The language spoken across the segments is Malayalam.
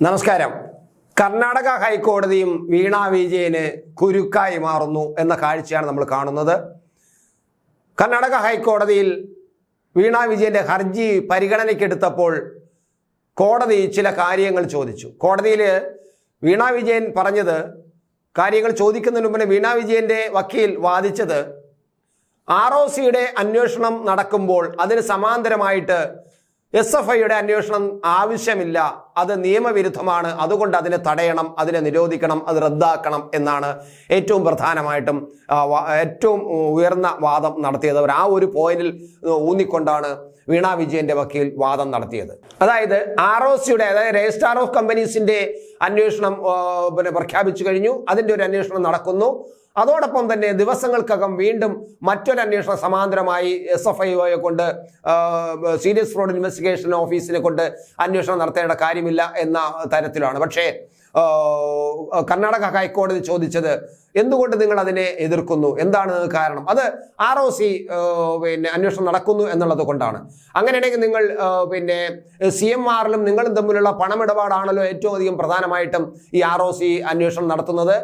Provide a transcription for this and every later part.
നമസ്കാരം. കർണാടക ഹൈക്കോടതിയും വീണ വിജയന് കുരുക്കായി മാറുന്നു എന്ന കാഴ്ചയാണ് നമ്മൾ കാണുന്നത്. കർണാടക ഹൈക്കോടതിയിൽ വീണ വിജയന്റെ ഹർജി പരിഗണനയ്ക്കെടുത്തപ്പോൾ കോടതി ചില കാര്യങ്ങൾ ചോദിച്ചു. കോടതിയിൽ വീണ വിജയൻ പറഞ്ഞത് കാര്യങ്ങൾ ചോദിക്കുന്നതിന് മുമ്പ് വീണ വിജയന്റെ വക്കീൽ വാദിച്ചത് ആർ ഒ സിയുടെ അന്വേഷണം നടക്കുമ്പോൾ അതിന് സമാന്തരമായിട്ട് എസ് എഫ് ഐയുടെ അന്വേഷണം ആവശ്യമില്ല. അത് നിയമവിരുദ്ധമാണ്. അതുകൊണ്ട് അതിനെ തടയണം അതിനെ നിരോധിക്കണം അത് റദ്ദാക്കണം എന്നാണ് ഏറ്റവും പ്രധാനമായിട്ടും ഏറ്റവും ഉയർന്ന വാദം നടത്തിയത്. അവർ ആ ഒരു പോയിന്റിൽ ഊന്നിക്കൊണ്ടാണ് വീണാ വിജയന്റെ വക്കീൽ വാദം നടത്തിയത്. അതായത് ആർ ഒ സിയുടെ അതായത് രജിസ്ട്രാർ ഓഫ് കമ്പനീസിന്റെ അന്വേഷണം പിന്നെ പ്രഖ്യാപിച്ചു കഴിഞ്ഞു. അതിന്റെ ഒരു അന്വേഷണം നടക്കുന്നു. അതോടൊപ്പം തന്നെ ദിവസങ്ങൾക്കകം വീണ്ടും മറ്റൊരു അന്വേഷണം സമാന്തരമായി എസ് എഫ് ഐഒയെ കൊണ്ട് സീരിയസ് ഫ്രോഡ് ഇൻവെസ്റ്റിഗേഷൻ ഓഫീസിനെ കൊണ്ട് അന്വേഷണം നടത്തേണ്ട കാര്യമില്ല എന്ന തരത്തിലാണ്. പക്ഷേ കർണാടക ഹൈക്കോടതി ചോദിച്ചത് എന്തുകൊണ്ട് നിങ്ങൾ അതിനെ എതിർക്കുന്നു? എന്താണ് കാരണം? അത് ആർ ഒ സി പിന്നെ അന്വേഷണം നടക്കുന്നു എന്നുള്ളത് കൊണ്ടാണ്. അങ്ങനെയാണെങ്കിൽ നിങ്ങൾ പിന്നെ സി എം ആറിലും നിങ്ങളും തമ്മിലുള്ള പണമിടപാടാണല്ലോ ഏറ്റവും അധികം പ്രധാനമായിട്ടും ഈ ആർ ഒ സി അന്വേഷണം നടത്തുന്നത്.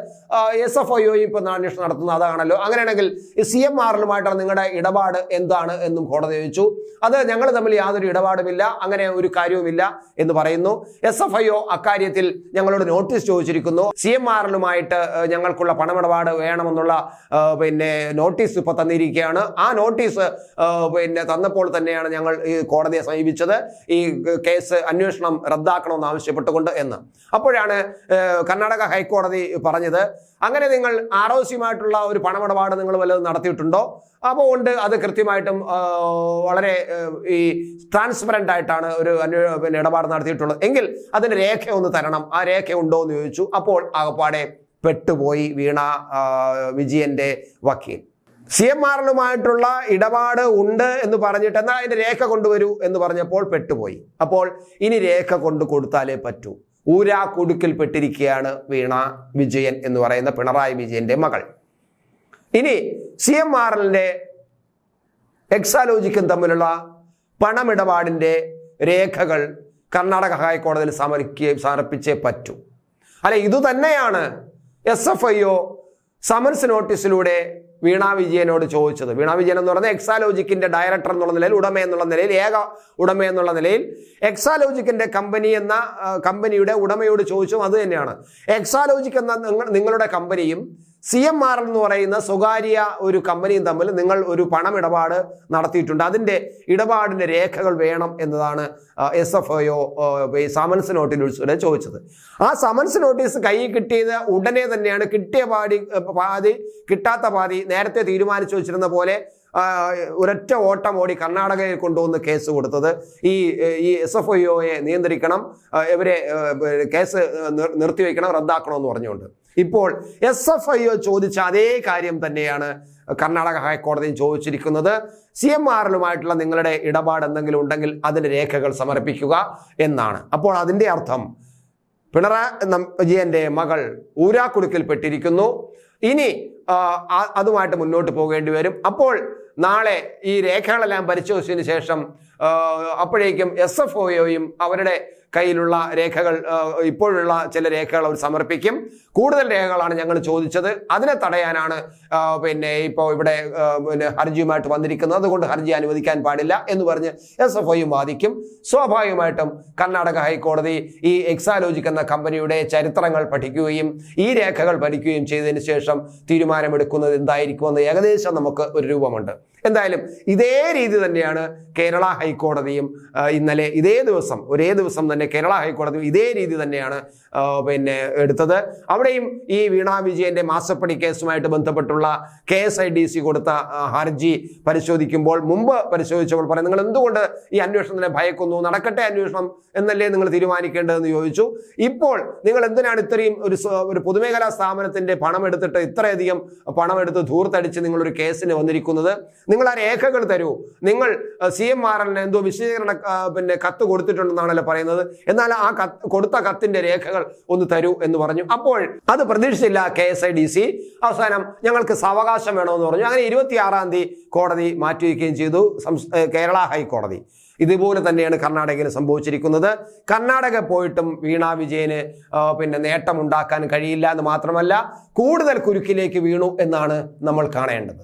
എസ് എഫ് ഐ ഇപ്പം അന്വേഷണം നടത്തുന്നത് അതാണല്ലോ. അങ്ങനെയാണെങ്കിൽ സി എം ആറിലുമായിട്ടുള്ള നിങ്ങളുടെ ഇടപാട് എന്താണ് എന്നും കോടതി ചോദിച്ചു. അത് ഞങ്ങൾ തമ്മിൽ യാതൊരു ഇടപാടുമില്ല അങ്ങനെ ഒരു കാര്യവുമില്ല എന്ന് പറയുന്നു. എസ് എഫ് ഐ ഒ അക്കാര്യത്തിൽ ഞങ്ങളോട് നോട്ടീസ് ചോദിച്ചിരിക്കുന്നു. സി എം ആറിലുമായിട്ട് ഞങ്ങൾക്കുള്ള പണമിടപാട് വേണമെന്നുള്ള പിന്നെ നോട്ടീസ് ഇപ്പോൾ തന്നിരിക്കുകയാണ്. ആ നോട്ടീസ് പിന്നെ തന്നപ്പോൾ തന്നെയാണ് ഞങ്ങൾ ഈ കോടതിയെ സമീപിച്ചത്. ഈ കേസ് അന്വേഷണം റദ്ദാക്കണമെന്ന് ആവശ്യപ്പെട്ടുകൊണ്ട് എന്ന്. അപ്പോഴാണ് കർണാടക ഹൈക്കോടതി പറഞ്ഞത് അങ്ങനെ നിങ്ങൾ ആർ ഒ സിയുമായിട്ടുള്ള ഒരു പണമിടപാട് നിങ്ങൾ വല്ലതും നടത്തിയിട്ടുണ്ടോ? അപ്പോൾ ഉണ്ട് അത് കൃത്യമായിട്ടും വളരെ ഈ ട്രാൻസ്പെറന്റ് ആയിട്ടാണ് ഒരു പിന്നെ ഇടപാട് നടത്തിയിട്ടുള്ളത്. എങ്കിൽ അതിന് രേഖ ഒന്ന് തരണം. ആ രേഖ ഉണ്ടോ എന്ന് ചോദിച്ചു. അപ്പോൾ ആകപ്പാടെ പെട്ടുപോയി വീണ വിജയന്റെ വക്കീൽ. സി എം ആറിലുമായിട്ടുള്ള ഇടപാട് ഉണ്ട് എന്ന് പറഞ്ഞിട്ട് എന്നാൽ അതിന്റെ രേഖ കൊണ്ടുവരൂ എന്ന് പറഞ്ഞപ്പോൾ പെട്ടുപോയി. അപ്പോൾ ഇനി രേഖ കൊണ്ട് കൊടുത്താലേ പറ്റൂ. ഊരാ കുടുക്കിൽ പെട്ടിരിക്കുകയാണ് വീണ വിജയൻ എന്ന് പറയുന്ന പിണറായി വിജയന്റെ മകൾ. ഇനി സി എം ആറിലിന്റെ എക്സാലോജിക്കും തമ്മിലുള്ള പണമിടപാടിന്റെ രേഖകൾ കർണാടക ഹൈക്കോടതിയിൽ സമർപ്പിക്കുകയും സമർപ്പിച്ചേ പറ്റൂ. അല്ലെ ഇത് തന്നെയാണ് S F I O summons നോട്ടീസിലൂടെ Veena വിജയനോട് ചോദിച്ചത്. വീണ വിജയൻ എന്ന് പറഞ്ഞാൽ എക്സാലോജിക്കിന്റെ ഡയറക്ടർ എന്നുള്ള നിലയിൽ ഉടമ എന്നുള്ള നിലയിൽ ഏക ഉടമ എന്നുള്ള നിലയിൽ എക്സാലോജിക്കിന്റെ കമ്പനി എന്ന കമ്പനിയുടെ ഉടമയോട് ചോദിച്ചും അത് തന്നെയാണ്. എക്സാലോജിക് എന്ന നിങ്ങളുടെ കമ്പനിയും സി എം ആർ എന്ന് പറയുന്ന സ്വകാര്യ ഒരു കമ്പനിയും തമ്മിൽ നിങ്ങൾ ഒരു പണമിടപാട് നടത്തിയിട്ടുണ്ട്. അതിന്റെ ഇടപാടിന്റെ രേഖകൾ വേണം എന്നതാണ് എസ് എഫ് ഒയോ സമൻസ് നോട്ടീസിലൂടെ ചോദിച്ചത്. ആ സമൻസ് നോട്ടീസ് കയ്യിൽ കിട്ടിയത് ഉടനെ തന്നെയാണ്. കിട്ടിയ പാടി പാതി കിട്ടാത്ത പാതി നേരത്തെ തീരുമാനിച്ചു വെച്ചിരുന്ന പോലെ ഒരൊറ്റ ഓട്ടം ഓടി കർണാടകയിൽ കൊണ്ടുവന്ന് കേസ് കൊടുത്തത്. ഈ ഈ എസ് എഫ് ഐ ഒയെ നിയന്ത്രിക്കണം ഇവരെ കേസ് നിർത്തിവെക്കണം നിർത്തിവെക്കണം റദ്ദാക്കണമെന്ന് പറഞ്ഞുകൊണ്ട്. ഇപ്പോൾ എസ് എഫ് ഐ ഒ ചോദിച്ച അതേ കാര്യം തന്നെയാണ് കർണാടക ഹൈക്കോടതിയും ചോദിച്ചിരിക്കുന്നത്. സി എം ആറിലുമായിട്ടുള്ള നിങ്ങളുടെ ഇടപാട് എന്തെങ്കിലും ഉണ്ടെങ്കിൽ അതിന് രേഖകൾ സമർപ്പിക്കുക എന്നാണ്. അപ്പോൾ അതിന്റെ അർത്ഥം പിണറായി വിജയന്റെ മകൾ ഊരാക്കുടുക്കിൽപ്പെട്ടിരിക്കുന്നു ഇനി അതുമായിട്ട് മുന്നോട്ട് പോകേണ്ടി വരും. അപ്പോൾ നാളെ ഈ രേഖകളെല്ലാം പരിശോധിച്ചതിന് ശേഷം അപ്പോഴേക്കും എസ് എഫ് ഒയും അവരുടെ കയ്യിലുള്ള രേഖകൾ ഇപ്പോഴുള്ള ചില രേഖകൾ അവർ സമർപ്പിക്കും. കൂടുതൽ രേഖകളാണ് ഞങ്ങൾ ചോദിച്ചത്. അതിനെ തടയാനാണ് പിന്നെ ഇപ്പോൾ ഇവിടെ പിന്നെ ഹർജിയുമായിട്ട് വന്നിരിക്കുന്നത്. അതുകൊണ്ട് ഹർജി അനുവദിക്കാൻ പാടില്ല എന്ന് പറഞ്ഞ് എസ് എഫ് ഐയും വാദിക്കും. സ്വാഭാവികമായിട്ടും കർണാടക ഹൈക്കോടതി ഈ എക്സാലോജിക് എന്ന കമ്പനിയുടെ ചരിത്രങ്ങൾ പഠിക്കുകയും ഈ രേഖകൾ പഠിക്കുകയും ചെയ്തതിന് ശേഷം തീരുമാനമെടുക്കുന്നത് എന്തായിരിക്കുമെന്ന് ഏകദേശം നമുക്ക് ഒരു രൂപമുണ്ട്. എന്തായാലും ഇതേ രീതി തന്നെയാണ് കേരള ഹൈക്കോടതിയും ഇന്നലെ ഇതേ ദിവസം ഒരേ ദിവസം തന്നെ കേരള ഹൈക്കോടതി ഇതേ രീതി തന്നെയാണ് പിന്നെ എടുത്തത്. അവിടെയും ഈ വീണ വിജയന്റെ മാസപ്പടി കേസുമായിട്ട് ബന്ധപ്പെട്ടുള്ള K S I D C കൊടുത്ത ഹർജി പരിശോധിക്കുമ്പോൾ മുമ്പ് പരിശോധിച്ചപ്പോൾ പറയും നിങ്ങൾ എന്തുകൊണ്ട് ഈ അന്വേഷണത്തിനെ ഭയക്കുന്നു? നടക്കട്ടെ അന്വേഷണം എന്നല്ലേ നിങ്ങൾ തീരുമാനിക്കേണ്ടതെന്ന് ചോദിച്ചു. ഇപ്പോൾ നിങ്ങൾ എന്തിനാണ് ഇത്രയും ഒരു ഒരു പൊതുമേഖലാ സ്ഥാപനത്തിന്റെ പണം എടുത്തിട്ട് ഇത്രയധികം പണം എടുത്ത് ധൂർത്തടിച്ച് നിങ്ങളൊരു കേസിന് വന്നിരിക്കുന്നത്? നിങ്ങൾ ആ രേഖകൾ തരൂ. നിങ്ങൾ സി എം ആർ എല്ലിന് എന്തോ വിശദീകരണ പിന്നെ കത്ത് കൊടുത്തിട്ടുണ്ടെന്നാണല്ലോ പറയുന്നത്. എന്നാൽ ആ കത്ത് കൊടുത്ത കത്തിന്റെ രേഖകൾ ഒന്ന് തരൂ എന്ന് പറഞ്ഞു. അപ്പോൾ അത് പ്രതീക്ഷിച്ചില്ല K S I D C. അവസാനം ഞങ്ങൾക്ക് സാവകാശം വേണമെന്ന് പറഞ്ഞു. അങ്ങനെ ഇരുപത്തിയാറാം തീയതി കോടതി മാറ്റിവെക്കുകയും ചെയ്തു. കേരള ഹൈക്കോടതി. ഇതുപോലെ തന്നെയാണ് കർണാടകയിൽ സംഭവിച്ചിരിക്കുന്നത്. കർണാടക പോയിട്ടും വീണ വിജയന് പിന്നെ നേട്ടമുണ്ടാക്കാൻ കഴിയില്ല എന്ന് മാത്രമല്ല കൂടുതൽ കുരുക്കിലേക്ക് വീണു എന്നാണ് നമ്മൾ കാണേണ്ടത്.